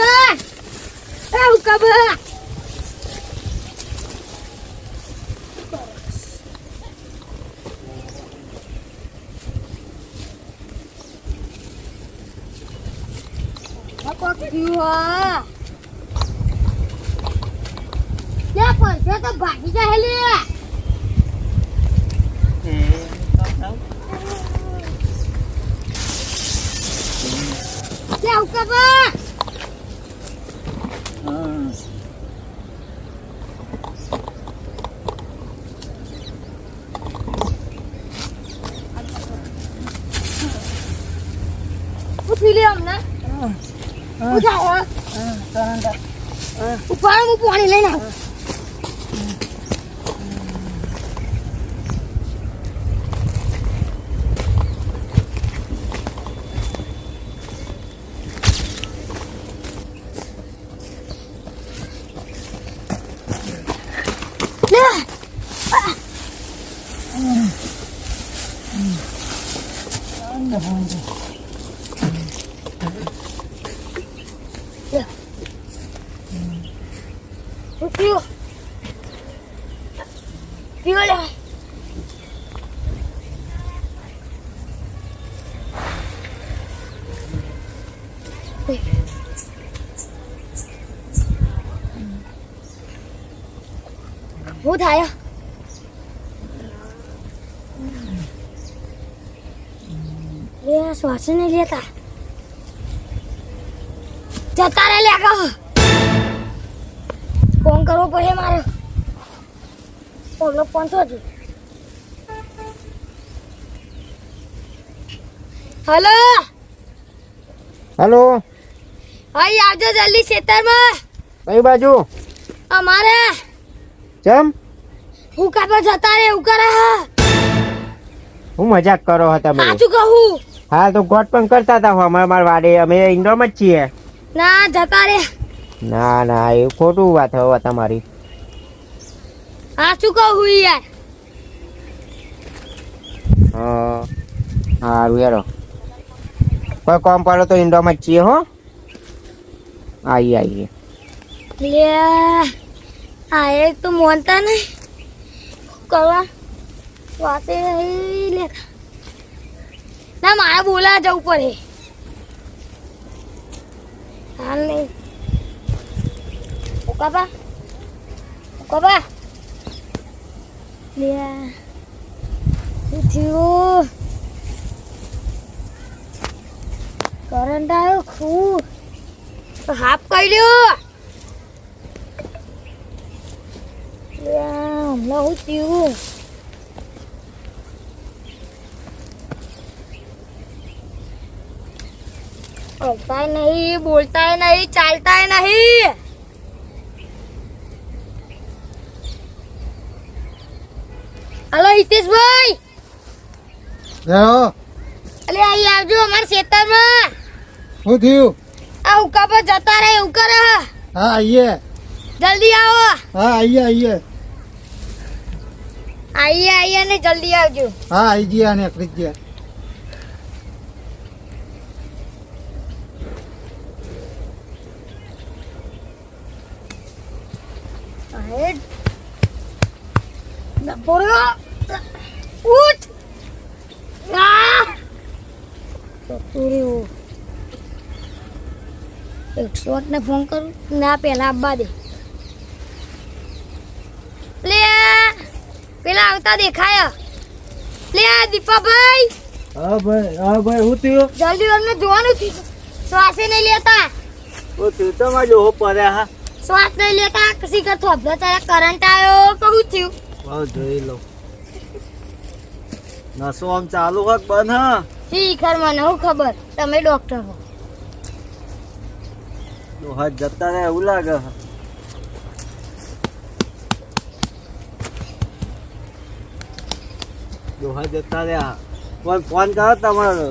ઉકાબા એ ઉકાબા આ કોક થયું હા લે પડશે તો ભાગી જાય લે લે ઉકાબા. ઉઠી લે અમને ઉઠાવો ઉપાડ હું પાણી લઈને આવું લે પીઓ પીઓ લે હું થાય શ્વાસ નહીં લેતા જતા રે લે ફોન કરવો પડે મારે ઓલો ફોન તો જ હલો હલો અહીં આવજો જલ્દી ખેતરમાં. કઈ બાજુ? અમારે. જેમ હું કાપા જતા રે કરે હું? મજાક કરો હતા તમે? સાચું કહું. હા તો ગોટ પણ કરતા હતા અમારા મારા વાડે. અમે ઇન્ડોરમાં જ છીએ. ના જતા રે ના ના એ ખોટું વાત હવે તમારી. સાચું કહું યાર? હા સારું યાર કોઈ કોમ પડો તો ઇન્ડોમાં જ છીએ હો. આવીએ આવીએ લે આ એક તો મોનતા નહીં કરવા? વાતે નહીં લે. ના મારે બોલા જવું પડે. હાલ નહીં ઓકાબા ઓકાબા શું થયું કરંટ આવ્યો ખૂબ હાફ કર્યો હમણાં હું થયું બોલતાય નહીં બોલતાય નહીં ચાલતાય નહીં હલો હિતેશભાઈ. અલે આઈ આવજો અમારા ખેતરમાં. શું થયું? આ ઉકા પર જતા રહે એવું કરે. હા આઈએ. જલ્દી આવો. હા આઈએ આઈએ. આઈએ આઈએ ને જલ્દી આવજો. હા આઈ ગયા ને ફ્રીજ ગયા. Ahead. Napuro. Uch. Ah. એકસો આઠ ને ફોન કરું? ના પેલા આવવા દે. લે પેલા આવતા દેખાય. લે દીપાભાઈ. હા ભાઈ હા ભાઈ હું થયું? જલ્દી અમને જોવાનું થયું શ્વાસે નહીં લેતા. શું થયું? તમારે જો પડે હા. શ્વાસ નહીં લેતા. કસી કર થોભલો ચાલે કરંટ આવ્યો કહું થયું? હા જોઈ લો નસો આમ ચાલુ હોત બંધ હા. શીખર મને હું ખબર? તમે ડોક્ટર હો. ડોહા જતા રહે એવું લાગે દોહા જતા રહ્યા ફોન ફોન કરો તમારો.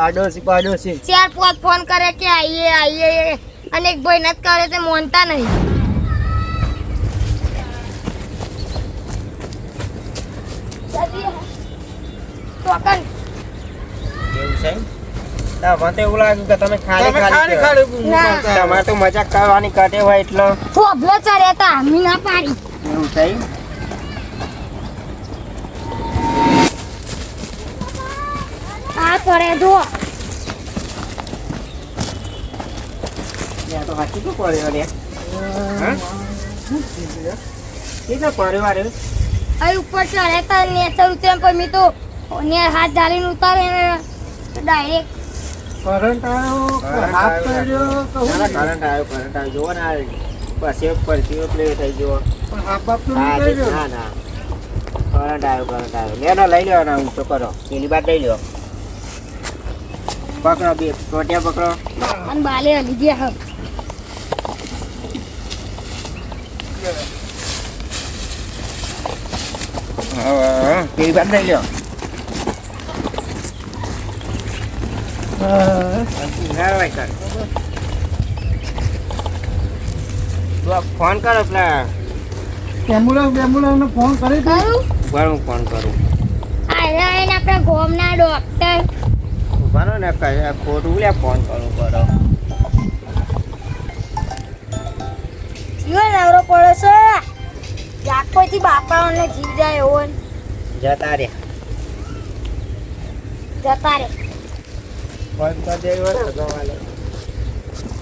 આડોશી પાડોશી. ચાર પાંચ ફોન કરે કે આઈએ આઈએ. અને એક ભાઈ નથી કરે તે મોનતા નહીં. આવો. એવું છે મને તો એવું લાગ્યું કે તમે ખાલી ખાલી ખાલી ના. તમારે તો મજાક કરવાની કટે હોય એટલે. થોભલો ચડ્યા હતા મી ના પાડી. એવું થઈ આ કરે જો. તો હાચી શું પડ્યો રે? હા? કેટલો પડ્યો અહીં ઉપર ચડ્યા તા નેચર તેમ પણ મેં તો ને હાથ ઢાલીને ઉતારે ને ડાયરેક્ટ કરંટ આવ્યો હાથ પડ્યો કરંટ આવ્યો કરંટ આવ્યો. જોવો ને આ પછી સીઓ પ્લે થઈ ગયો. પણ હાથ બાપ તો ના ના. કરંટ આવ્યો કરંટ આવ્યો. લે ના લઈ લ્યો ને ઊંચો કરો. પેલી બાદ લઈ લ્યો. પકડો બે ટોટિયા પકડો. અને બાલે લીધી હા, પેલી બાદ લઈ લ્યો હા. ના ભાઈ કર તું આ ફોન કરો પેલા ફોન કરી કરું ઊભા રહો, હું ફોન કરું આયરા આયને આપણા ગોમના ને કઈ ખોટું ફોન કરું કરો જીવન નવરો પડે છે યાકોથી બાપાઓને જીવ જાય એવો ને જતા રે જતા રે ફોન કરી ને કર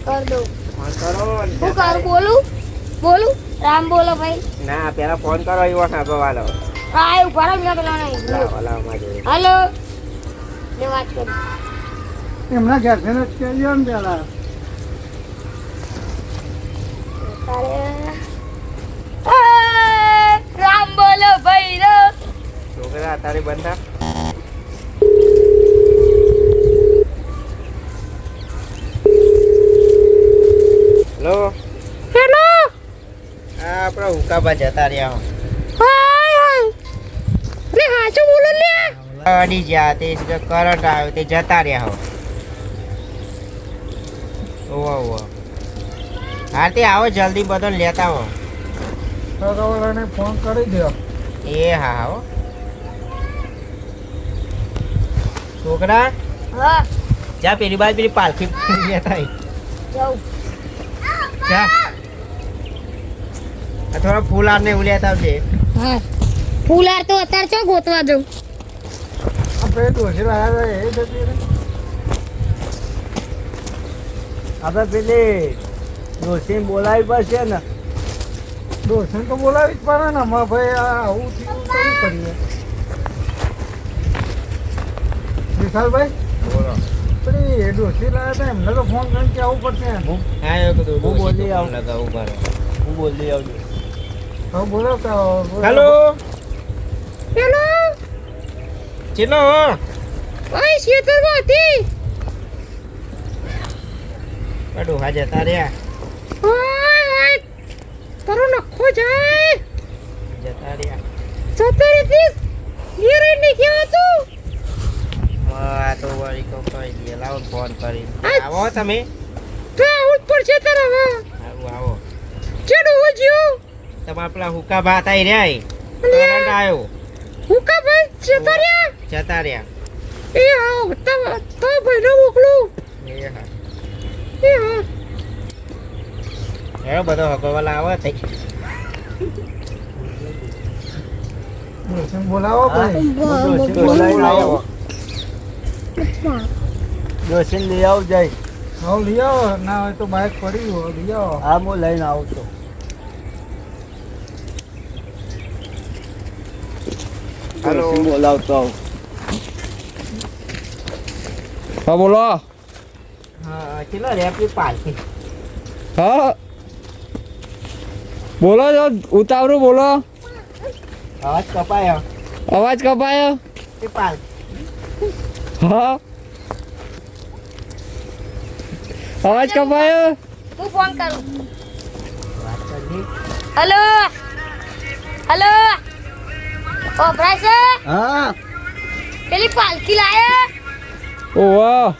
ફોન કરો હું બોલું? બોલું? રામ બોલો ભાઈ. ના પેલા ફોન કરો એવો ના ગવાલો એ ઊભા રહો મેં પેલા નહીં લાવો લાવો માં ને વાત કરું. એમના ઘેર થઈને જ કહેજો ને પેલા. રામ બોલો ભાઈ રો છોકરા અત્યારે બંધા હેલો હેલો આપણા જતા રહ્યા હાય હાય. રે બોલો ને. અડી ગયા તે કરંટ આવ્યો તે જતા રહ્યા હો. ઓવા ઓવા હા તે આવો જલ્દી બધો લેતા હો. સગાવાળાને ફોન કરી દો એ હા હો છોકરા હા. જા પેલી બાજુ પેલી પાલખી લેતા જા. થોડા ફૂલ ને એવું લેતા આવજે. હા. ફૂલાર તો અત્યારે ચો ગોતવા જઉં આપણે ડોસી વાળા એ જતી. આપણે પેલી ડોસી બોલાવી પડશે ને. ડોસી તો બોલાવી જ પડે ને. અમારા ભાઈ આ આવું થયું શું કરીએ? વિશાલભાઈ? બોલો. પેલી ડોસી લાવ્યા હતા એમને તો ફોન કરીને કે આવવું પડશે હા? એવું કીધું હું બોલી આવું. હું બોલી આવજો. હેલો? હેલો? ચેલો ભાઈ શેતર શેતરમાં હતી? પડું હા જતા રહ્યા ઓય ઓય તારો નખો જાય. જતા રહ્યા જતો રહેતી કેવા તું? આ તો વળી કહું કઈ દે. લાવો ફોન કરી આવો તમે. તો આવું જ પડશે તારે હવે આવો આવો. ચેડો હોજ્યો તમારા પેલા હુકા ભાત આઈ રહ્યા કરંટ આવ્યો હું ભાઈ જતા રહ્યા? જતા રહ્યા. એ આવ તો તો ભાઈને મોકલું. એ હા. એ હા. હેરો બધો હગવાલા આવે થઈ બોલાવો ભાઈ. બોલાવો. બોલાવીને લઈ આવ જાય. હા લઈ આવો. ના હોય તો બાઇક પડી હોય લઈ આવો. હા હું લઈને આવું છું. હેલો બોલાવતો આવું. હા બોલો. હા ચેલો રે આપણી પાલખી? હા. બોલો જો ઉતાવળું બોલો. અવાજ કપાયો? અવાજ કપાયો? એ પાલ હા. અવાજ કપાયો? હું ફોન કરી. હલો. હલો. ઓ છે? હા. પેલી પાલખી લાયા? ઓહો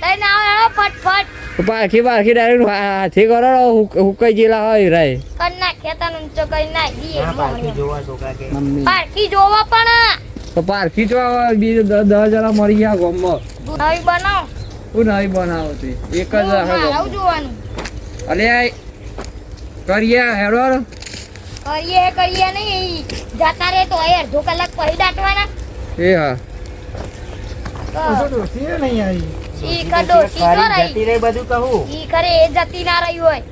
તઈ ના આવે ફટફટ. પાલખી પાલખી ડાયરેક્ટ હાથી કરો હુકાઈ જેલા હોય રાય. કર નાખ્યા તા ઊંચો કરી નાખી હા પાલખી જોવા છોકરા કે. પાલખી જોવા પણ. તો પારખી જોવા બીજો બીજું દસ દસ જણા મરી ગયા ગામમાં. નવી બનાવ. હું નહીં બનાવો તે એક જ જોવાનું. અલે કરીએ હેડો. કરીએ કરીએ નહીં. જતા રે તો એ અડધો કલાક પછી દાટવાના. એ હા. નહીં આવી? તો જતી રહી બધું કહું. ઈ કરે એ જતી ના રહી હોય.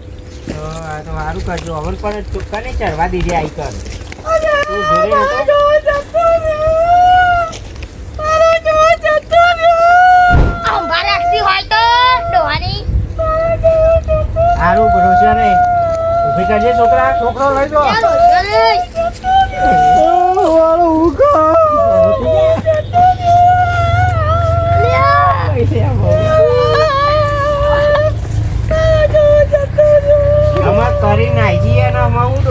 તો આ તો સારું કરજો. હવે પણ ચૂક્કા નહીં ચડવા દીધી આઈ તું જોડે નતો? અંબા રાખતી હોય તો ડોહાની. સારું ભરોસો નહીં. છોકરા છોકરો લઈ કરીને આઈ જઈએ ને હું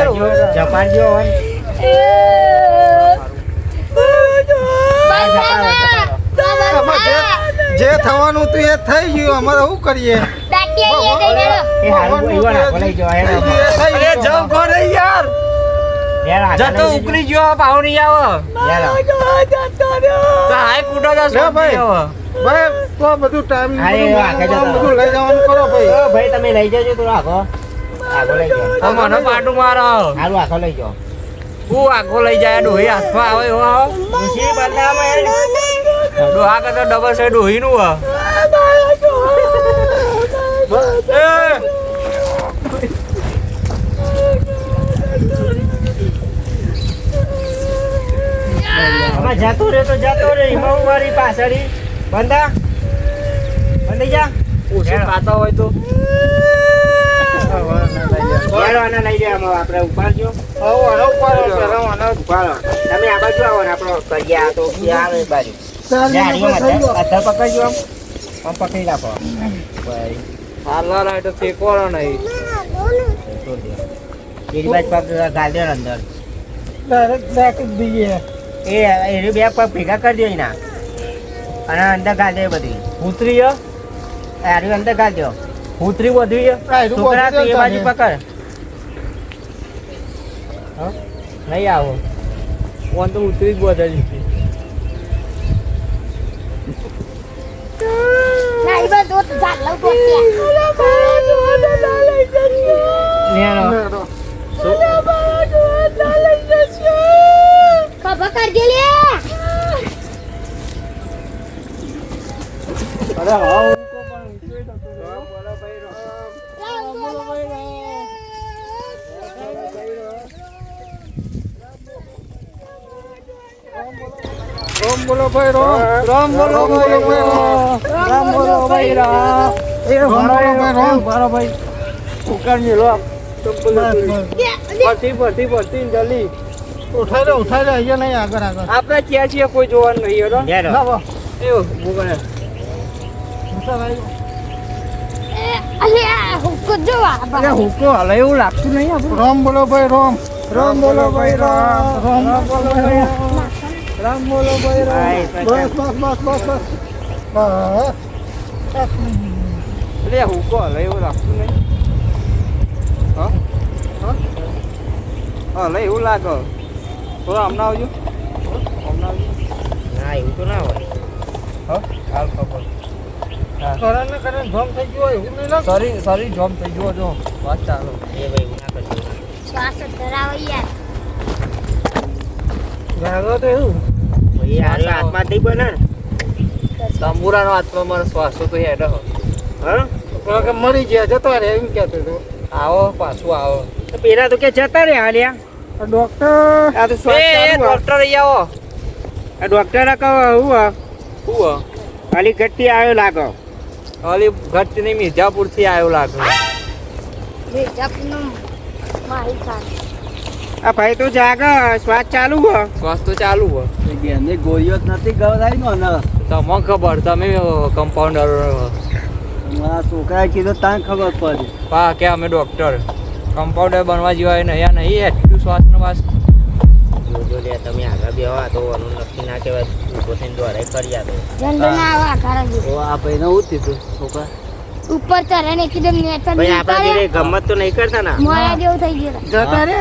રહ્યો જપાન જેવો હોય ને. આમાં જે- જે થવાનું તો એ થઈ ગયું. અમારે શું કરીએ? જતો ઉકળી ગયો પાવ નહીં આવો. તો હાય કૂટો તો ભાઈ. તો બધું ટાઈમ હા. બધું લઈ જવાનું કરો ભાઈ. ભાઈ તમે લઈ જજો લઈ જાઓ મને પાટું મારો. હારું આખો લઈ જાઓ હું આખો લઈ જાય ડોહી હાથમાં આવે હેડ. ડોહા કરતા ડબલ સાઈડ ડોહી નું એ, આમાં જતો રે તો જતો રે એમાં હું મારી પાછળી. બંધા? બંધી જા. ઓછું ખાતા હોય તો. હેડો આને લઈ જાય આમાં આપણે ઉપાડજો. તમે આ બાજુ આવો ને આપણો કરીએ આ તો આવે બાજુ? પકડજો આમ. આમ પકડી રાખો હાલવા લાય ફેંકવાનો નહીં. એની બાજુ પગ ગાલ અંદર. Direct નાખી જ દઈએ. એ એની બે પગ ભેગા કરી દો એના. અને અંદર ગાલ બધી. ઉતરી ય અંદર ગાલ દો ઉતરી આ છોકરા તું એ બાજુ પકડ. નહીં આવો. ફોન તો ઉતરી જ બધા ના ઈ બધું તો જાત લઉં તો. નેનો. ખબર કરજે લે અરે હા. રામ બોલો ભાઈ રામ રામ બોલો ભાઈ રામ રામ બોલો ભાઈ રામ એ મારો બોલો ભાઈ રામ મારો ભાઈ. ઉકાર મેલો પછી પછી પછી જલ્દી. ઉઠાઈ લો ઉઠાઈ લો અહીંયા નહીં આગળ આગળ. આપણે ક્યાં છીએ કોઈ જોવાનું નહીં હેરો. ના એવું બા. હુકો હાલે એવું લાગતું નહીં રામ બોલો ભાઈ રામ. રામ બોલો ભાઈ રામ રામ બોલો ભાઈ રામ બોલો ભાઈ રામ ભાઈ, બસ બસ બસ બસ બસ એટલે હુકો હાલે એવું લાગતું નહીં હા હા હાલે એવું લાગે થોડો હમણાં આવજો હમણાં આવજો ના એવું તો ના હોય હાલ ખબર કરંટ ને કરંટ ભમ થઈ ગયો એવું નહીં લાગે જોમ થઈ ગયો જો વાત ચાલો એ ભાઈ ના કરજો શ્વાસ ધરાવો યાર જાગો તો એવું ભાઈ હારી હાથમાં જ બને તંબુરાનો હાથમાં મારો શ્વાસો તો હેડો. હા? કે મરી ગયા જતો રે એમ કહેતો હતો આવો પાછું આવો. પેલા તો કે જતા રે હાલ્યા ડોક્ટર આ તો શ્વાસ એ ચાલુ હોય. ડોક્ટર અહીં આવો. આ ડોક્ટર કહો હું હો? હું ખાલી ગટ્ટી આવ્યો લાગો. ની મિર્જાપુરથી આવ્યો લાગે. મિર્જાપુરનું મારી ખાન આ ભાઈ તો જાગ શ્વાસ ચાલુ હો. શ્વાસ તો ચાલુ હોય એને ગોળીઓ જ નથી નો ને. તમને ખબર તમે કમ્પાઉન્ડર મારા છોકરાએ કીધું તાન ખબર પડી. પા કે અમે ડોક્ટર કમ્પાઉન્ડર બનવા જેવા નહીં આ નહીં એટલું શ્વાસ નો વાસ જોજો લે તમે આગળ બેહો આ તો અનુ નક્કી ના કહેવાય. ઊભો થઈને દોરાઈ કરી આવે તો જંડ ના આવા તો આ ભાઈને ઉતી થયું છોકરા? ઉપર ને એકદમ નેચર ભાઈ આપણા જોડે ગમત તો નહીં કરતા ના? મોયા જેવું થઈ ગયું. જતા રે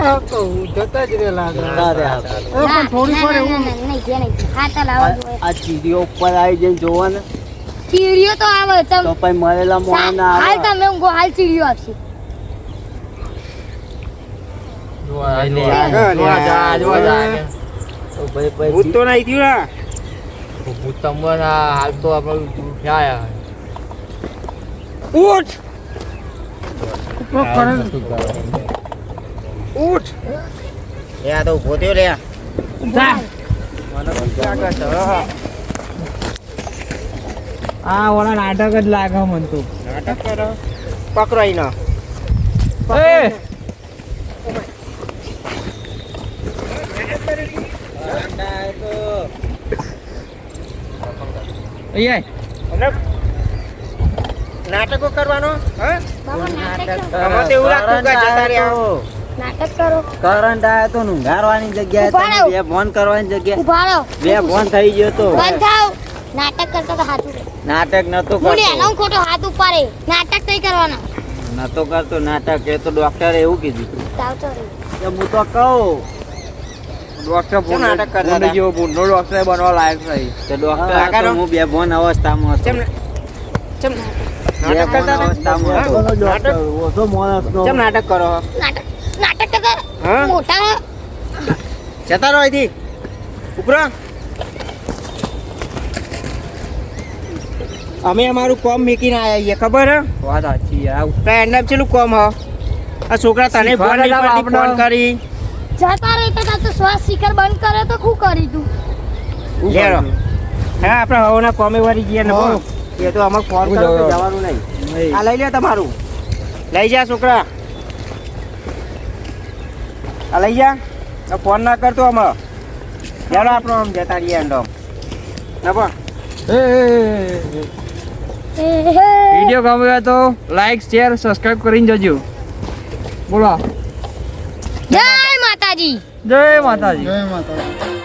જતા જ રે લાગે જતા રે પણ થોડી પર એવું નહીં જે નહીં હા તો લાવો આ ચીડીઓ ઉપર આવી જઈને જોવા ને. ચીડીઓ તો આવે ચમ તો પછી મરેલા મોયા ના હાલ આવે તમે હું હાલ ચીડીઓ આપશે. ભૂત તો નહીં થયું ને? ભૂત તમને હાલ તો આપણે ઉઠ્યા ઉઠ. ઉઠ. એ આ તો ઊભો થયો લે આ ઓલા નાટક જ લાગે મન તો. નાટક કરો. પકડો એનો એ. અહીંયા નાટકો કરવાનો? હા? નાટક કરો. આમાં તો એવું લાગતું કે જતા રહ્યા નાટક કરો. કરંટ આવ્યો તો ઊંઘાડવાની જગ્યાએ ઊભા તમે રહો. બે ફોન કરવાની જગ્યાએ. બે ફોન થઈ ગયો તો. બંધ થાવ નાટક કરતા તો હાથું નાટક નતો હું ને એનો કરતો ખોટો હાથ ઉપાડે. નાટક નહીં કરવાનો. નતો કરતો નાટક એ તો ડોક્ટરે એવું કીધું. કે હું તો કહું. ડોક્ટર નાટક કરતા હતા? જેવો ભૂંડનો ડોક્ટર બનવા લાયક થઈ કે ડોક્ટર આ તો હું બે ફોન અવસ્થામાં હતો. ચમ ચમ નાટક કરો? નાટક? મોટા. જતા રહો અહીંથી. ઉપરો. અમે અમારું કોમ મીકીને આવ્યા છીએ ખબર? હે વાત સાચી યાર. તો એમને પેલું કોમ હ? આ છોકરા તને ફોન કરી. જતા રહેતા તા તો શ્વાસ શિખર બંધ કરે તો શું કરી તું? લેરો હા આપણે હવાના કોમે વળી ગયા ને. એ તો અમારે ફોન કરો તો જવાનું નહીં. આ લઈ લે તમારું. લઈ જા છોકરા. આ લઈ જા. ફોન ના કરતો અમે ચાલો આપણો આમ જતા રહીએ એન્ડ આમ. ના પણ. વીડિયો ગમ્યો હોય તો લાઈક શેર સબસ્ક્રાઇબ કરીને જજો. બોલો. જય માતાજી. જય માતાજી. જય માતા